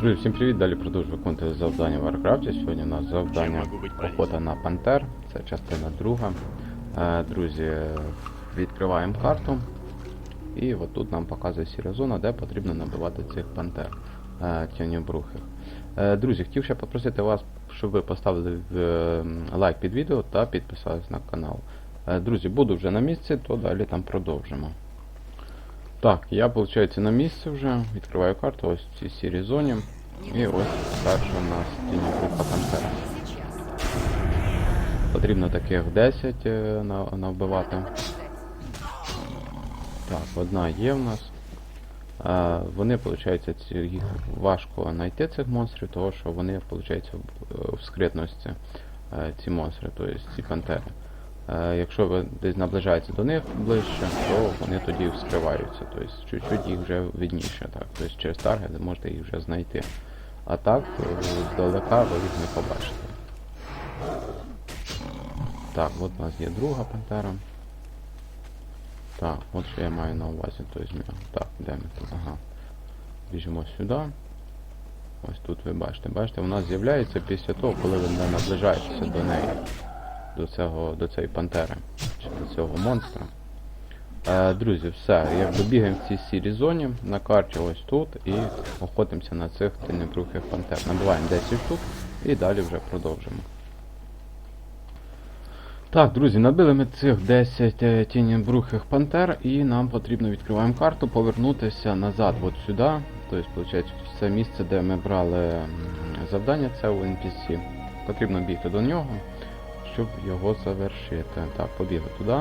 Друзі, всім привіт! Далі продовжую виконувати завдання в Warcraft. Сьогодні у нас завдання охота на пантер. Це частина друга. Е, Друзі, відкриваємо карту. І от тут нам показує сіра зона, де потрібно набивати цих пантер е, тіньобрухих. Е, Друзі, хотів ще попросити вас, щоб ви поставили лайк під відео та підписались на канал. Друзі, буду вже на місці, то далі там продовжимо. Так, я, виходить, на місці вже. Відкриваю карту, ось в цій сірій зоні. І ось перша у нас тіньогруха пантера. Потрібно таких 10 е, на- навбивати. Так, одна є в нас. Е, вони, виходить, їх важко знайти цих монстрів, тому що вони, виходить, в, в скритності е, ці монстри, тобто ці пантери. Е, Якщо ви десь наближаєтеся до них ближче, то вони тоді вскриваються. Тобто чуть-чуть їх вже видніше. Так. Тобто через таргет можете їх вже знайти. А так, е, здалека ви їх не побачите. Так, от у нас є друга пантера. Так, от що я маю на увазі. Тобто, ми- так, де ми тут? Ага. Біжимо сюди. Ось тут ви бачите. Бачите, вона з'являється після того, коли ви наближаєтеся до неї до цього, до цієї пантери, чи до цього монстра. Е, друзі, все, якби бігаємо в цій сірій зоні на карті ось тут і охотимося на цих тінебрухих пантер. Набиваємо 10 штук і далі вже продовжимо. Так, друзі, набили ми цих 10 е, тінебрухих пантер і нам потрібно відкриваємо карту, повернутися назад от сюди. Тобто, виходить, це місце, де ми брали завдання, це у NPC. Потрібно бігти до нього щоб його завершити. Так, побігли туди.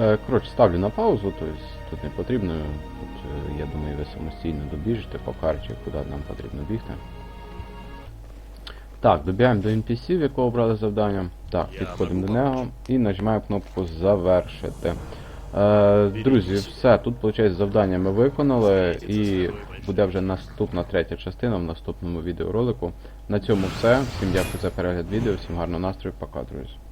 Е, Коротше, ставлю на паузу, тобто тут не потрібно. Тут, е, я думаю, ви самостійно добіжите по карті, куди нам потрібно бігти. Так, добігаємо до NPC, в якого брали завдання. Так, підходимо до нього і нажимаємо кнопку завершити. Е, друзі, все, тут виходить завдання ми виконали і буде вже наступна третя частина в наступному відеоролику. На цьому все. Всім дякую за перегляд відео, всім гарного настрою, пока, друзі.